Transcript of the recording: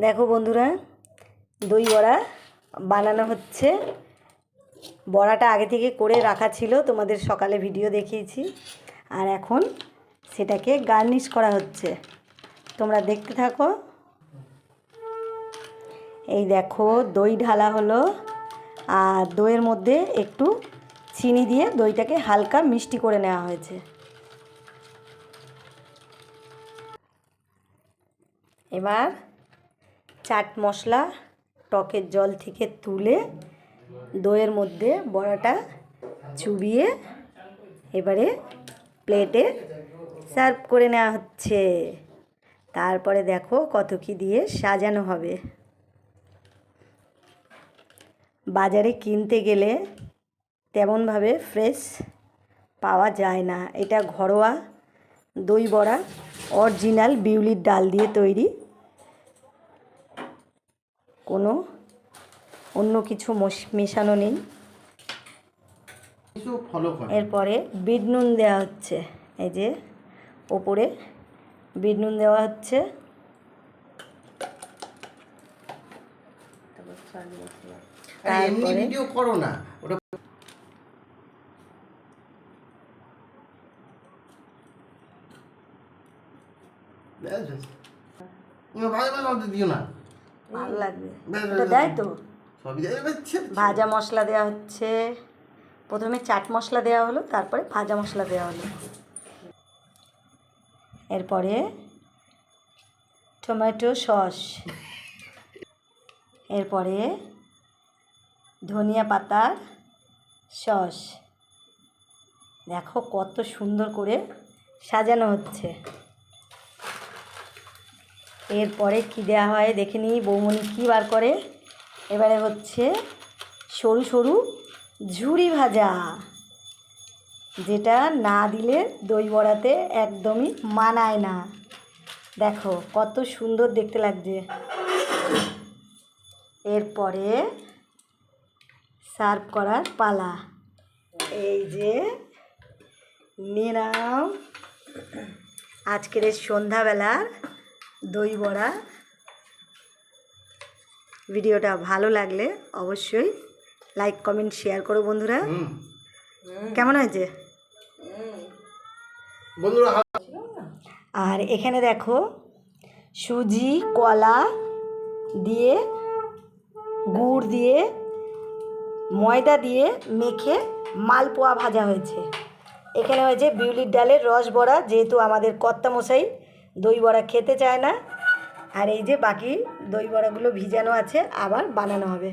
দেখো বন্ধুরা দই বড়া বানানো হচ্ছে। বড়াটা আগে থেকে করে রাখা ছিল তোমাদের সকালে ভিডিও দেখিয়েছি। আর এখন সেটাকে গার্নিশ করা হচ্ছে। তোমরা দেখতে থাকো। এই দেখো দই ঢালা হলো। আর দইয়ের মধ্যে একটু চিনি দিয়ে দইটাকে হালকা মিষ্টি করে নেওয়া হয়েছে। এবার চাট মশলা, টকের জল থেকে তুলে দইয়ের মধ্যে বড়াটা চুবিয়ে এবারে প্লেটে সার্ভ করে নেওয়া হচ্ছে। তারপরে দেখো কত কি দিয়ে সাজানো হবে। বাজারে কিনতে গেলে তেমনভাবে ফ্রেশ পাওয়া যায় না। এটা ঘরোয়া দই বড়া, অরিজিনাল বিউলির ডাল দিয়ে তৈরি। কোনো অন্য কিছু মেশানো নেই। এরপরে বিট নুন দেওয়া হচ্ছে এই যে ওপরে বিট নুন দেওয়া হচ্ছে। দিও না। ভালো লাগবে। দেয় তো? ভাজা মশলা দেওয়া হচ্ছে। প্রথমে চাট মশলা দেওয়া হলো তারপরে ভাজা মশলা দেওয়া হলো। এরপরে টমেটো সস। এরপরে ধনিয়া পাতার সস। দেখো কত সুন্দর করে সাজানো হচ্ছে। এরপরে কী দেওয়া হয় দেখে নিই বৌমনি কী বার করে? এবারে হচ্ছে সরু সরু ঝুড়ি ভাজা, যেটা না দিলে দই বড়াতে একদমই মানায় না। দেখো কত সুন্দর দেখতে লাগছে। এরপরে সার্ভ করার পালা। এই যে নাও। আজকের সন্ধ্যাবেলার দই বড়া। ভিডিওটা ভালো লাগলে অবশ্যই লাইক কমেন্ট শেয়ার করো বন্ধুরা। কেমন হয়েছে? আর এখানে দেখো সুজি কলা দিয়ে গুড় দিয়ে ময়দা দিয়ে মেখে মালপোয়া ভাজা হয়েছে। এখানে হয়েছে বিউলির ডালের রস বড়া যেহেতু আমাদের কর্তা মশাই দই বড়া খেতে চায় না। আর এই যে বাকি দই বড়াগুলো ভিজানো আছে, আবার বানানো হবে।